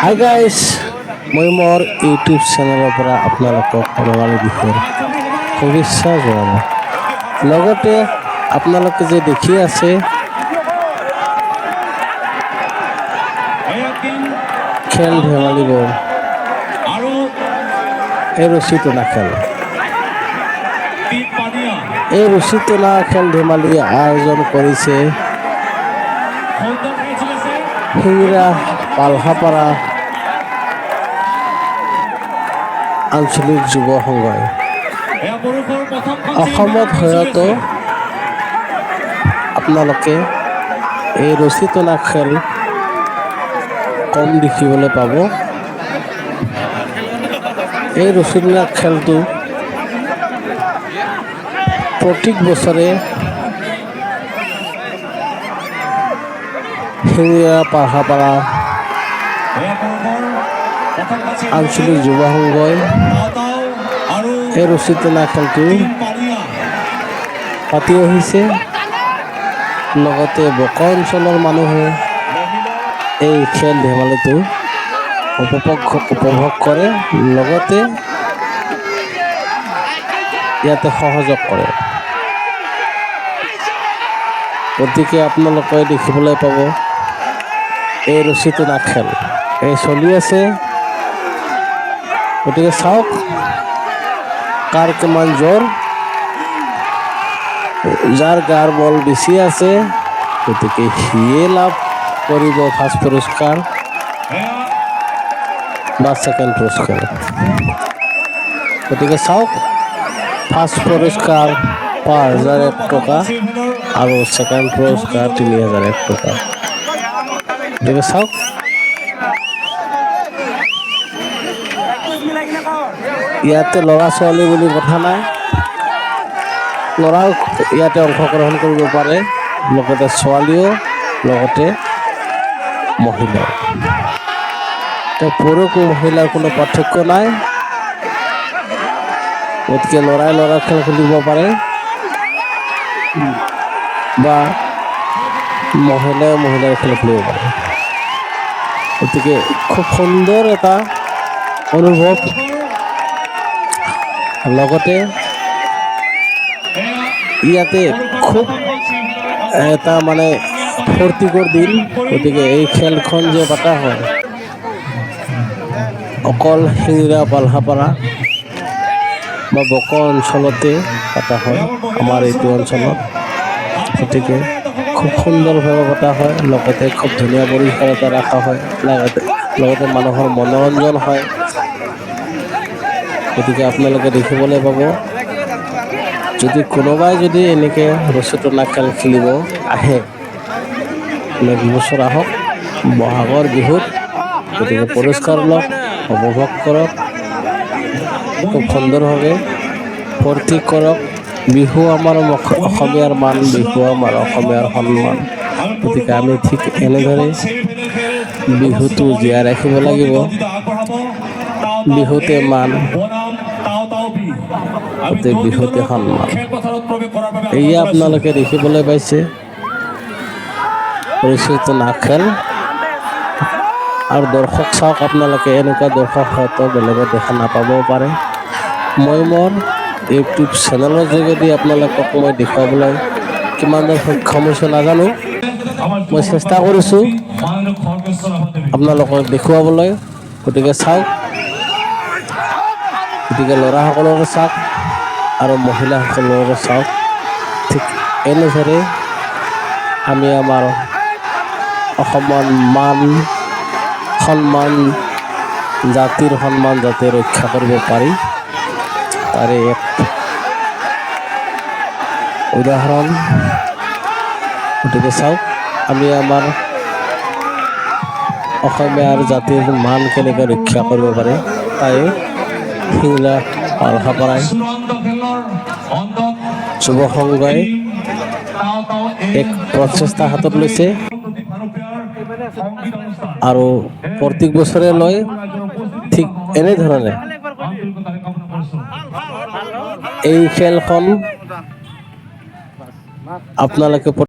Hi guys মই মোৰ YouTube চেনেলৰ পৰা আপোনালোকক ৰঙালী বিহুৰ শুভেচ্ছা জনালোঁ। লগতে আপোনালোকে যে দেখি আছে, খেল ধেমালিবোৰ এই ৰছী টনা খেল। এই ৰছী টনা খেল ধেমালি আয়োজন কৰিছে সিংৰা পালহাপাৰা আঞ্চলিক যুৱ সংঘই। অসমত হয়তো আপোনালোকে এই ৰছী টনা খেল কম দেখিবলৈ পাব। এই ৰছী টনা খেলটো প্ৰত্যেক বছৰে পুৰুষৰ প্ৰথমখন আঞ্চলিক যুৱ সংঘই এই ৰছী টনা খেলটো পাতি আহিছে। লগতে বকা অঞ্চলৰ মানুহে এই খেল ধেমালিটো উপভোগ উপভোগ কৰে, লগতে ইয়াতে সহযোগ কৰে। গতিকে আপোনালোকে দেখিবলৈ পাব এই ৰছীটো নাখেল এই চলি আছে। গতিকে চাওক, কাৰ কিমান জোৰ। যাৰ গাৰ বল বেছি আছে, গতিকে সিয়ে লাভ কৰিব ফাৰ্ষ্ট পুৰস্কাৰ বা ছেকেণ্ড পুৰস্কাৰ। গতিকে চাওক, ফাৰ্ষ্ট পুৰস্কাৰ পাঁচ হাজাৰ এক টকা আৰু ছেকেণ্ড পুৰস্কাৰ তিনি হাজাৰ এক টকা। গতিকে চাওক ইয়াতে ল'ৰা ছোৱালী বুলি কথা নাই। ল'ৰাও ইয়াতে অংশগ্ৰহণ কৰিব পাৰে, লগতে ছোৱালীও, লগতে মহিলাও। তো পুৰুষ মহিলাৰ কোনো পাৰ্থক্য নাই। গতিকে ল'ৰাই ল'ৰা খেল খেলিব পাৰে। বা মহিলাই মহিলাৰ খেল খেলিব পাৰে। গতিকে খুব সুন্দৰ এটা অনুভৱ। লগতে ইয়াতে খুব এটা মানে ফূৰ্তিকৰ দিন, গতিকে এই খেলখন যে পতা হয়, অকল শিঙিৰা পালহাপাৰা বা বক অঞ্চলতে পতা হয়, আমাৰ এইটো অঞ্চলত। গতিকে খুব সুন্দৰভাৱে পতা হয়, লগতে খুব ধুনীয়া পৰিষ্কাৰতা ৰখা হয়, লগতে লগতে মানুহৰ মনোৰঞ্জন হয়। গতিকে আপোনালোকে দেখিবলৈ পাব, যদি কোনোবাই যদি এনেকৈ ৰছী টনা খেল খেলিব, আহে। বছৰ আহক, বহাগৰ বিহুত, গতিকে পুৰস্কাৰ লওক উপভোগ কৰক, খুব সুন্দৰভাৱে ফূৰ্তি কৰক। বিহু আমাৰ অসমীয়াৰ মান, বিহু আমাৰ অসমীয়াৰ সন্মান। গতিকে আমি ঠিক এনেদৰে বিহুটো জীয়াই ৰাখিব লাগিব। বিহুতে মান গতিকে বিহুতে সন্মান। এয়া আপোনালোকে দেখিবলৈ পাইছে। পৰিচিত নাখেল। আৰু দৰ্শক চাওক, আপোনালোকে এনেকুৱা দৰ্শক হয়তো বেলেগত দেখা নাপাবও পাৰে। মই মোৰ ইউটিউব চেনেলৰ যোগেদি আপোনালোকক মই দেখুৱাবলৈ কিমান সক্ষম হৈছোঁ নাজানো। মই চেষ্টা কৰিছোঁ আপোনালোকক দেখুৱাবলৈ। গতিকে চাওক। গতিকে ল'ৰাসকলৰো চাওক আৰু মহিলাসকলৰো চাওক। ঠিক এনেদৰে আমি আমাৰ অসমৰ মান সন্মান জাতিৰ সন্মান যাতে ৰক্ষা কৰিব পাৰি। তাৰে এক উদাহৰণ গতিকে চাওক আমি আমাৰ অসমীয়াৰ জাতিৰ মান কেনেকৈ ৰক্ষা কৰিব পাৰে, তাই পালহাপাৰাই চূড়ান্ত যুৱ সংঘই এক প্ৰচেষ্টা হাতত লৈছে। আৰু প্ৰত্যেক বছৰে লয়, ঠিক এনেধৰণে এই খেলখন আপোনালোকে